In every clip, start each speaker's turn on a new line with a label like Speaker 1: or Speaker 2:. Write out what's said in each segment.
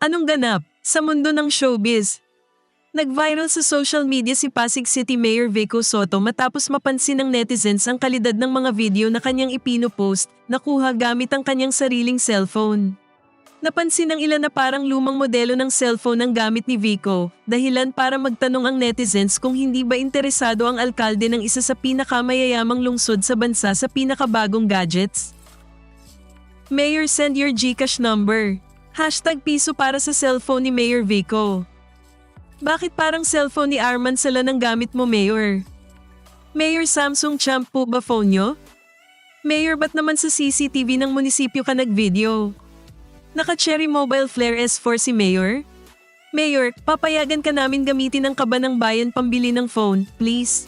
Speaker 1: Anong ganap sa mundo ng showbiz? Nag-viral sa social media si Pasig City Mayor Vico Soto matapos mapansin ng netizens ang kalidad ng mga video na kanyang ipinopost na kuha gamit ang kanyang sariling cellphone. Napansin ng ilan na parang lumang modelo ng cellphone ang gamit ni Vico, dahilan para magtanong ang netizens kung hindi ba interesado ang alkalde ng isa sa pinakamayayamang lungsod sa bansa sa pinakabagong gadgets. Mayor send your Gcash number. Hashtag piso para sa cellphone ni Mayor Vico. Bakit parang cellphone ni Arman sala ng gamit mo, Mayor? Mayor Samsung Champ po ba phone nyo? Mayor, ba't naman sa CCTV ng munisipyo ka nag-video? Naka-cherry mobile flare S4 si Mayor? Mayor, papayagan ka namin gamitin ang kaba ng bayan pambili ng phone, please.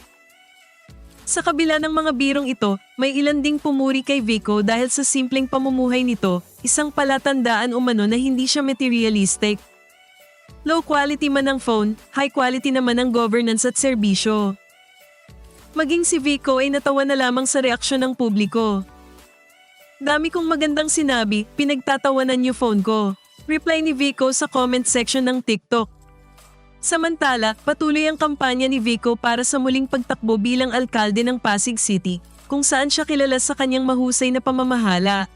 Speaker 1: Sa kabila ng mga birong ito, may ilan ding pumuri kay Vico dahil sa simpleng pamumuhay nito, isang palatandaan umano na hindi siya materialistic. Low quality man ang phone, high quality naman ang governance at serbisyo. Maging si Vico ay natawa na lamang sa reaksyon ng publiko. Dami kong magandang sinabi, pinagtatawanan niyo phone ko. Reply ni Vico sa comment section ng TikTok. Samantala, patuloy ang kampanya ni Vico para sa muling pagtakbo bilang alkalde ng Pasig City, kung saan siya kilala sa kanyang mahusay na pamamahala.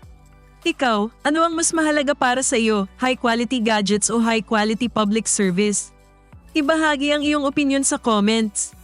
Speaker 1: Ikaw, ano ang mas mahalaga para sa iyo, high quality gadgets o high quality public service? Ibahagi ang iyong opinion sa comments.